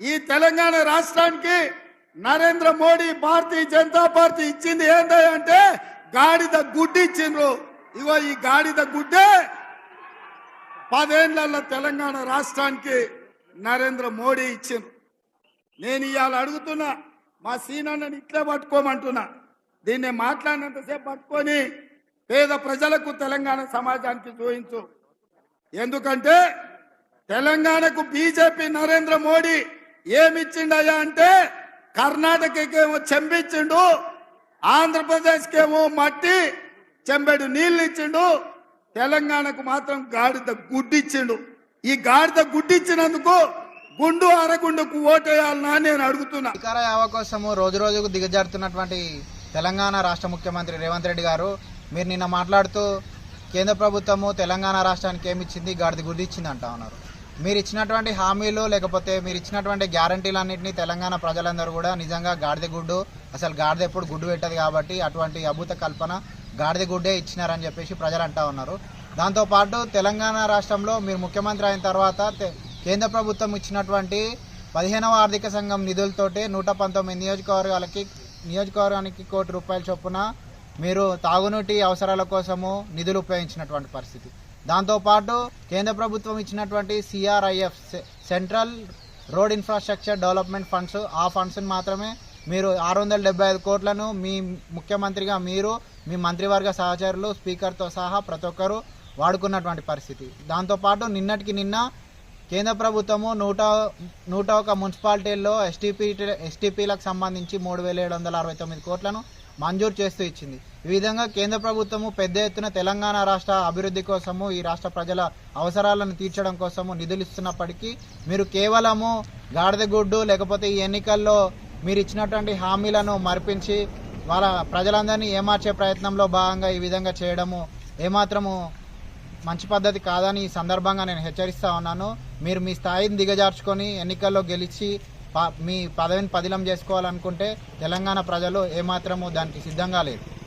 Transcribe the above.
ఈ తెలంగాణ రాష్ట్రానికి నరేంద్ర మోడీ భారతీయ జనతా పార్టీ ఇచ్చింది ఏంటంటే గాడిద గుడ్డి ఇచ్చిండ్రు. ఇగో ఈ గాడిద గుడ్డే పదేళ్ళ తెలంగాణ రాష్ట్రానికి నరేంద్ర మోడీ ఇచ్చిండ్రు. నేను ఇవాళ అడుగుతున్నా మా సీనన్నని ఇట్లే పట్టుకోమంటున్నా. దీన్ని మాట్లాడినంతసేపు పట్టుకొని పేద ప్రజలకు తెలంగాణ సమాజానికి చూపించు ఎందుకంటే తెలంగాణకు బీజేపీ నరేంద్ర మోడీ ఏమిచ్చిండయా అంటే కర్ణాటకకేమో చెంపిచ్చిండు ఆంధ్రప్రదేశ్కేమో మట్టి చెంబెడు నీళ్ళు ఇచ్చిండు తెలంగాణకు మాత్రం గాడిద గుడ్డిచ్చిండు. ఈ గాడిద గుడ్డిచ్చినందుకు గుండు అరగుండుకు ఓటేయాలనా నేను అడుగుతున్నా. అధికార యావ కోసము రోజు రోజుకు దిగజారుతున్నటువంటి తెలంగాణ రాష్ట్ర ముఖ్యమంత్రి రేవంత్ రెడ్డి గారు మీరు నిన్న మాట్లాడుతూ కేంద్ర ప్రభుత్వము తెలంగాణ రాష్ట్రానికి ఏమి ఇచ్చింది గాడిద గుడ్డిచ్చింది అంటా ఉన్నారు. మీరు ఇచ్చినటువంటి హామీలు లేకపోతే మీరు ఇచ్చినటువంటి గ్యారంటీలన్నింటినీ తెలంగాణ ప్రజలందరూ కూడా నిజంగా గాడిద గుడ్డు అసలు గాడిద ఎప్పుడు గుడ్డు పెట్టదు కాబట్టి అటువంటి అభూత కల్పన గాడిద గుడ్డే ఇచ్చినారని చెప్పేసి ప్రజలు అంటా ఉన్నారు. దాంతోపాటు తెలంగాణ రాష్ట్రంలో మీరు ముఖ్యమంత్రి అయిన తర్వాత కేంద్ర ప్రభుత్వం ఇచ్చినటువంటి పదిహేనవ ఆర్థిక సంఘం నిధులతోటి నూట పంతొమ్మిది నియోజకవర్గాలకి నియోజకవర్గానికి కోటి రూపాయల చొప్పున మీరు తాగునీటి అవసరాల కోసము నిధులు ఉపయోగించినటువంటి పరిస్థితి. దాంతోపాటు కేంద్ర ప్రభుత్వం ఇచ్చినటువంటి CRIF central road infrastructure development funds ఆ ఫండ్స్ని మాత్రమే మీరు ఆరు వందల డెబ్బై ఐదు కోట్లను మీ ముఖ్యమంత్రిగా మీరు మీ మంత్రివర్గ సహచరులు స్పీకర్తో సహా ప్రతి ఒక్కరూ వాడుకున్నటువంటి పరిస్థితి. దాంతోపాటు నిన్నటికి నిన్న కేంద్ర ప్రభుత్వము నూట నూట ఒక మున్సిపాలిటీల్లో ఎస్టీపీ ఎస్టీపీలకు సంబంధించి మూడు వేల ఏడు వందల అరవై తొమ్మిది కోట్లను మంజూరు చేస్తూ ఇచ్చింది. ఈ విధంగా కేంద్ర ప్రభుత్వము పెద్ద ఎత్తున తెలంగాణ రాష్ట్ర అభివృద్ధి కోసము ఈ రాష్ట్ర ప్రజల అవసరాలను తీర్చడం కోసము నిధులు ఇస్తున్నప్పటికీ మీరు కేవలము గాడిదగుడ్డు లేకపోతే ఈ ఎన్నికల్లో మీరు ఇచ్చినటువంటి హామీలను మరిపించి వాళ్ళ ప్రజలందరినీ ఏమార్చే ప్రయత్నంలో భాగంగా ఈ విధంగా చేయడము ఏమాత్రము మంచి పద్ధతి కాదని ఈ సందర్భంగా నేను హెచ్చరిస్తా ఉన్నాను. మీరు మీ స్థాయిని దిగజార్చుకొని ఎన్నికల్లో గెలిచి మీ పదవిని పదిలం చేసుకోవాలనుకుంటే తెలంగాణ ప్రజలు ఏమాత్రము దానికి సిద్ధంగా లేదు